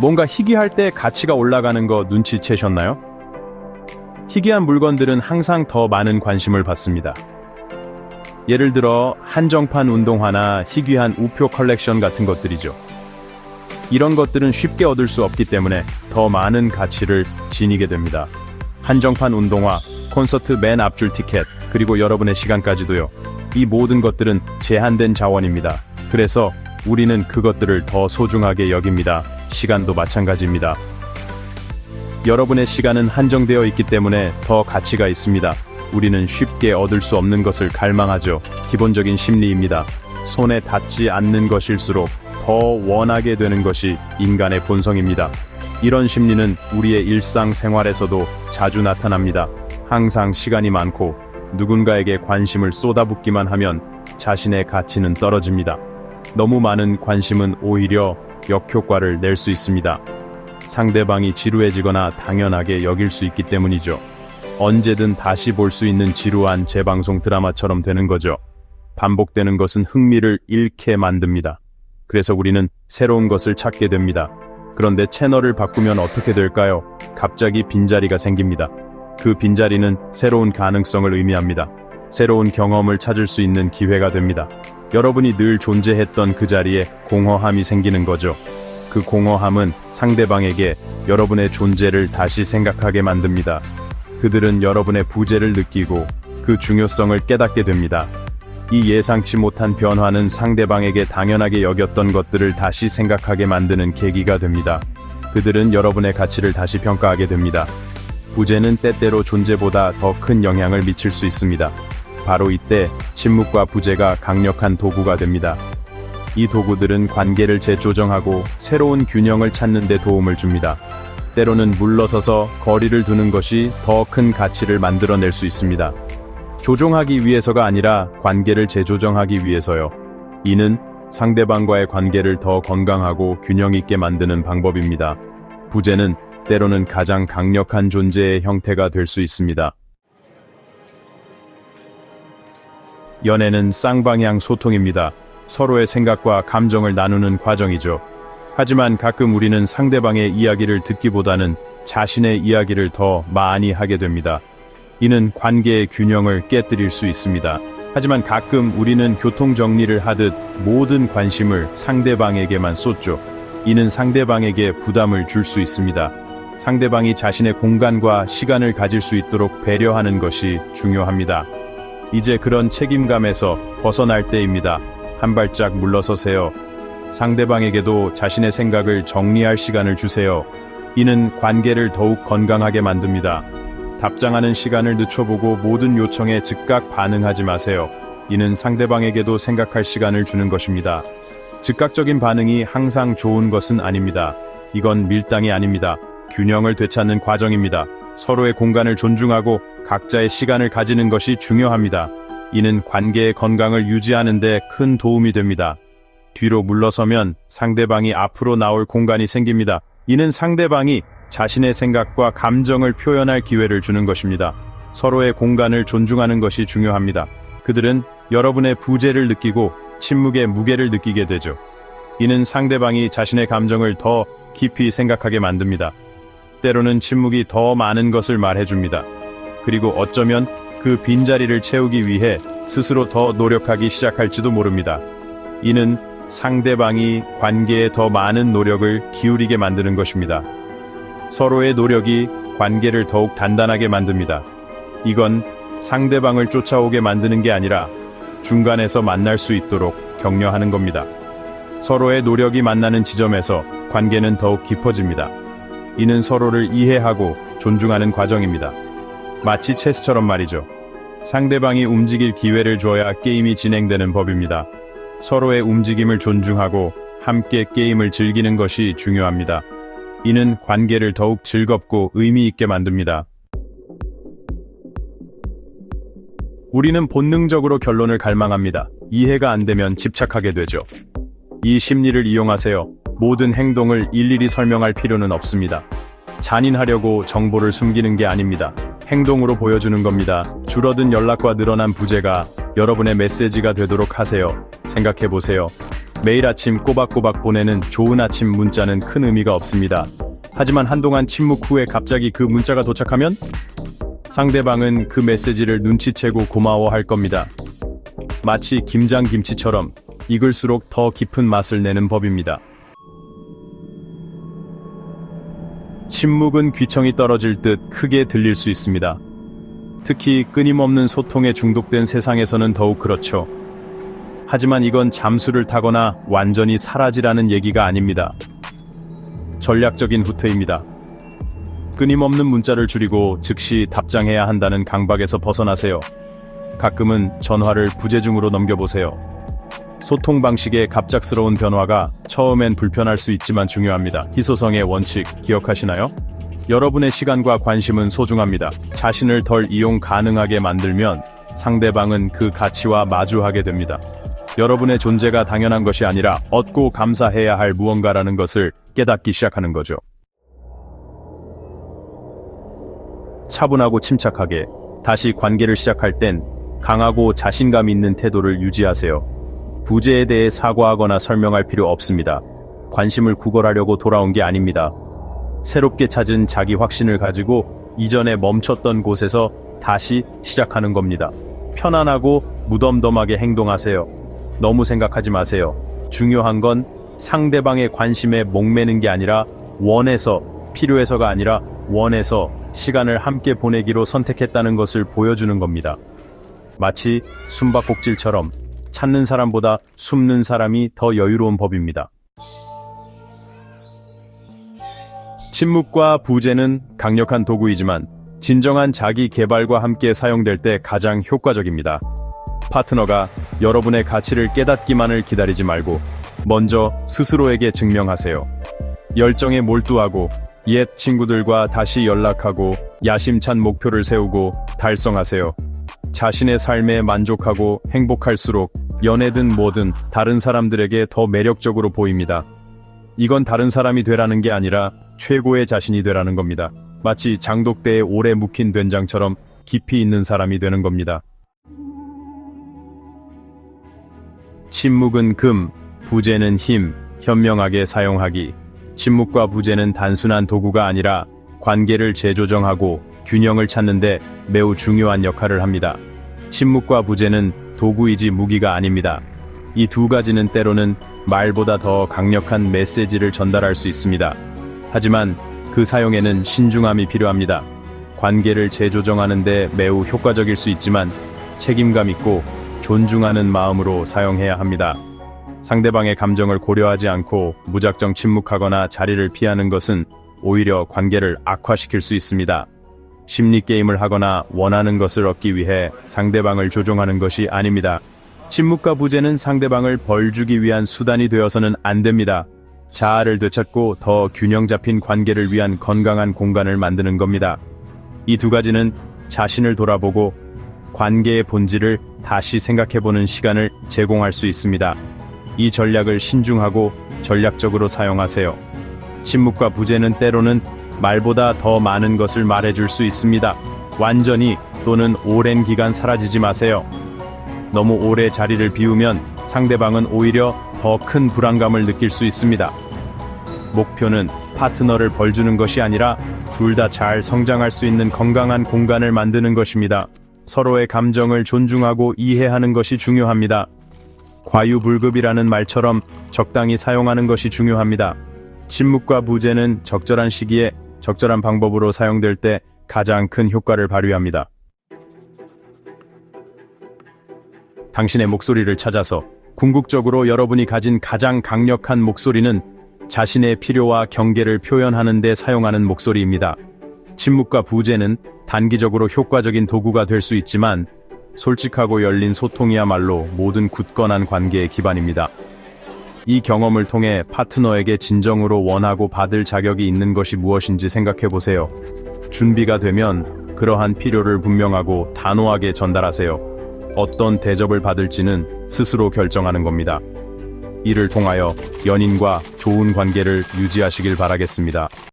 뭔가 희귀할 때 가치가 올라가는 거 눈치채셨나요? 희귀한 물건들은 항상 더 많은 관심을 받습니다. 예를 들어 한정판 운동화나 희귀한 우표 컬렉션 같은 것들이죠. 이런 것들은 쉽게 얻을 수 없기 때문에 더 많은 가치를 지니게 됩니다. 한정판 운동화, 콘서트 맨 앞줄 티켓, 그리고 여러분의 시간까지도요. 이 모든 것들은 제한된 자원입니다. 그래서 우리는 그것들을 더 소중하게 여깁니다. 시간도 마찬가지입니다. 여러분의 시간은 한정되어 있기 때문에 더 가치가 있습니다. 우리는 쉽게 얻을 수 없는 것을 갈망하죠. 기본적인 심리입니다. 손에 닿지 않는 것일수록 더 원하게 되는 것이 인간의 본성입니다. 이런 심리는 우리의 일상 생활에서도 자주 나타납니다. 항상 시간이 많고 누군가에게 관심을 쏟아붓기만 하면 자신의 가치는 떨어집니다. 너무 많은 관심은 오히려 역효과를 낼 수 있습니다. 상대방이 지루해지거나 당연하게 여길 수 있기 때문이죠. 언제든 다시 볼 수 있는 지루한 재방송 드라마처럼 되는 거죠. 반복되는 것은 흥미를 잃게 만듭니다. 그래서 우리는 새로운 것을 찾게 됩니다. 그런데 채널을 바꾸면 어떻게 될까요? 갑자기 빈자리가 생깁니다. 그 빈자리는 새로운 가능성을 의미합니다. 새로운 경험을 찾을 수 있는 기회가 됩니다. 여러분이 늘 존재했던 그 자리에 공허함이 생기는 거죠. 그 공허함은 상대방에게 여러분의 존재를 다시 생각하게 만듭니다. 그들은 여러분의 부재를 느끼고 그 중요성을 깨닫게 됩니다. 이 예상치 못한 변화는 상대방에게 당연하게 여겼던 것들을 다시 생각하게 만드는 계기가 됩니다. 그들은 여러분의 가치를 다시 평가하게 됩니다. 부재는 때때로 존재보다 더 큰 영향을 미칠 수 있습니다. 바로 이때 침묵과 부재가 강력한 도구가 됩니다. 이 도구들은 관계를 재조정하고 새로운 균형을 찾는 데 도움을 줍니다. 때로는 물러서서 거리를 두는 것이 더 큰 가치를 만들어낼 수 있습니다. 조종하기 위해서가 아니라 관계를 재조정하기 위해서요. 이는 상대방과의 관계를 더 건강하고 균형 있게 만드는 방법입니다. 부재는 때로는 가장 강력한 존재의 형태가 될 수 있습니다. 연애는 쌍방향 소통입니다. 서로의 생각과 감정을 나누는 과정이죠. 하지만 가끔 우리는 상대방의 이야기를 듣기보다는 자신의 이야기를 더 많이 하게 됩니다. 이는 관계의 균형을 깨뜨릴 수 있습니다. 하지만 가끔 우리는 교통 정리를 하듯 모든 관심을 상대방에게만 쏟죠. 이는 상대방에게 부담을 줄 수 있습니다. 상대방이 자신의 공간과 시간을 가질 수 있도록 배려하는 것이 중요합니다. 이제 그런 책임감에서 벗어날 때입니다. 한 발짝 물러서세요. 상대방에게도 자신의 생각을 정리할 시간을 주세요. 이는 관계를 더욱 건강하게 만듭니다. 답장하는 시간을 늦춰보고 모든 요청에 즉각 반응하지 마세요. 이는 상대방에게도 생각할 시간을 주는 것입니다. 즉각적인 반응이 항상 좋은 것은 아닙니다. 이건 밀당이 아닙니다. 균형을 되찾는 과정입니다. 서로의 공간을 존중하고 각자의 시간을 가지는 것이 중요합니다. 이는 관계의 건강을 유지하는 데 큰 도움이 됩니다. 뒤로 물러서면 상대방이 앞으로 나올 공간이 생깁니다. 이는 상대방이 자신의 생각과 감정을 표현할 기회를 주는 것입니다. 서로의 공간을 존중하는 것이 중요합니다. 그들은 여러분의 부재를 느끼고 침묵의 무게를 느끼게 되죠. 이는 상대방이 자신의 감정을 더 깊이 생각하게 만듭니다. 때로는 침묵이 더 많은 것을 말해줍니다. 그리고 어쩌면 그 빈자리를 채우기 위해 스스로 더 노력하기 시작할지도 모릅니다. 이는 상대방이 관계에 더 많은 노력을 기울이게 만드는 것입니다. 서로의 노력이 관계를 더욱 단단하게 만듭니다. 이건 상대방을 쫓아오게 만드는 게 아니라 중간에서 만날 수 있도록 격려하는 겁니다. 서로의 노력이 만나는 지점에서 관계는 더욱 깊어집니다. 이는 서로를 이해하고 존중하는 과정입니다. 마치 체스처럼 말이죠. 상대방이 움직일 기회를 줘야 게임이 진행되는 법입니다. 서로의 움직임을 존중하고 함께 게임을 즐기는 것이 중요합니다. 이는 관계를 더욱 즐겁고 의미 있게 만듭니다. 우리는 본능적으로 결론을 갈망합니다. 이해가 안 되면 집착하게 되죠. 이 심리를 이용하세요. 모든 행동을 일일이 설명할 필요는 없습니다. 잔인하려고 정보를 숨기는 게 아닙니다. 행동으로 보여주는 겁니다. 줄어든 연락과 늘어난 부재가 여러분의 메시지가 되도록 하세요. 생각해 보세요. 매일 아침 꼬박꼬박 보내는 좋은 아침 문자는 큰 의미가 없습니다. 하지만 한동안 침묵 후에 갑자기 그 문자가 도착하면 상대방은 그 메시지를 눈치채고 고마워할 겁니다. 마치 김장김치처럼 익을수록 더 깊은 맛을 내는 법입니다. 침묵은 귀청이 떨어질 듯 크게 들릴 수 있습니다. 특히 끊임없는 소통에 중독된 세상에서는 더욱 그렇죠. 하지만 이건 잠수를 타거나 완전히 사라지라는 얘기가 아닙니다. 전략적인 후퇴입니다. 끊임없는 문자를 줄이고 즉시 답장해야 한다는 강박에서 벗어나세요. 가끔은 전화를 부재중으로 넘겨보세요. 소통 방식의 갑작스러운 변화가 처음엔 불편할 수 있지만 중요합니다. 희소성의 원칙 기억하시나요? 여러분의 시간과 관심은 소중합니다. 자신을 덜 이용 가능하게 만들면 상대방은 그 가치와 마주하게 됩니다. 여러분의 존재가 당연한 것이 아니라 얻고 감사해야 할 무언가라는 것을 깨닫기 시작하는 거죠. 차분하고 침착하게 다시 관계를 시작할 땐 강하고 자신감 있는 태도를 유지하세요. 부재에 대해 사과하거나 설명할 필요 없습니다. 관심을 구걸하려고 돌아온 게 아닙니다. 새롭게 찾은 자기 확신을 가지고 이전에 멈췄던 곳에서 다시 시작하는 겁니다. 편안하고 무덤덤하게 행동하세요. 너무 생각하지 마세요. 중요한 건 상대방의 관심에 목매는 게 아니라 원해서, 필요해서가 아니라 원해서 시간을 함께 보내기로 선택했다는 것을 보여주는 겁니다. 마치 숨바꼭질처럼 찾는 사람보다 숨는 사람이 더 여유로운 법입니다. 침묵과 부재는 강력한 도구이지만 진정한 자기 개발과 함께 사용될 때 가장 효과적입니다. 파트너가 여러분의 가치를 깨닫기만을 기다리지 말고 먼저 스스로에게 증명하세요. 열정에 몰두하고 옛 친구들과 다시 연락하고 야심찬 목표를 세우고 달성하세요. 자신의 삶에 만족하고 행복할수록 연애든 뭐든 다른 사람들에게 더 매력적으로 보입니다. 이건 다른 사람이 되라는 게 아니라 최고의 자신이 되라는 겁니다. 마치 장독대에 오래 묵힌 된장처럼 깊이 있는 사람이 되는 겁니다. 침묵은 금, 부재는 힘, 현명하게 사용하기. 침묵과 부재는 단순한 도구가 아니라 관계를 재조정하고 균형을 찾는데 매우 중요한 역할을 합니다. 침묵과 부재는 도구이지 무기가 아닙니다. 이 두 가지는 때로는 말보다 더 강력한 메시지를 전달할 수 있습니다. 하지만 그 사용에는 신중함이 필요합니다. 관계를 재조정하는 데 매우 효과적일 수 있지만 책임감 있고 존중하는 마음으로 사용해야 합니다. 상대방의 감정을 고려하지 않고 무작정 침묵하거나 자리를 피하는 것은 오히려 관계를 악화시킬 수 있습니다. 심리 게임을 하거나 원하는 것을 얻기 위해 상대방을 조종하는 것이 아닙니다. 침묵과 부재는 상대방을 벌주기 위한 수단이 되어서는 안 됩니다. 자아를 되찾고 더 균형 잡힌 관계를 위한 건강한 공간을 만드는 겁니다. 이 두 가지는 자신을 돌아보고 관계의 본질을 다시 생각해보는 시간을 제공할 수 있습니다. 이 전략을 신중하고 전략적으로 사용하세요. 침묵과 부재는 때로는 말보다 더 많은 것을 말해줄 수 있습니다. 완전히 또는 오랜 기간 사라지지 마세요. 너무 오래 자리를 비우면 상대방은 오히려 더 큰 불안감을 느낄 수 있습니다. 목표는 파트너를 벌주는 것이 아니라 둘 다 잘 성장할 수 있는 건강한 공간을 만드는 것입니다. 서로의 감정을 존중하고 이해하는 것이 중요합니다. 과유불급이라는 말처럼 적당히 사용하는 것이 중요합니다. 침묵과 부재는 적절한 시기에 적절한 방법으로 사용될 때 가장 큰 효과를 발휘합니다. 당신의 목소리를 찾아서 궁극적으로 여러분이 가진 가장 강력한 목소리는 자신의 필요와 경계를 표현하는 데 사용하는 목소리입니다. 침묵과 부재는 단기적으로 효과적인 도구가 될 수 있지만 솔직하고 열린 소통이야말로 모든 굳건한 관계의 기반입니다. 이 경험을 통해 파트너에게 진정으로 원하고 받을 자격이 있는 것이 무엇인지 생각해 보세요. 준비가 되면 그러한 필요를 분명하고 단호하게 전달하세요. 어떤 대접을 받을지는 스스로 결정하는 겁니다. 이를 통하여 연인과 좋은 관계를 유지하시길 바라겠습니다.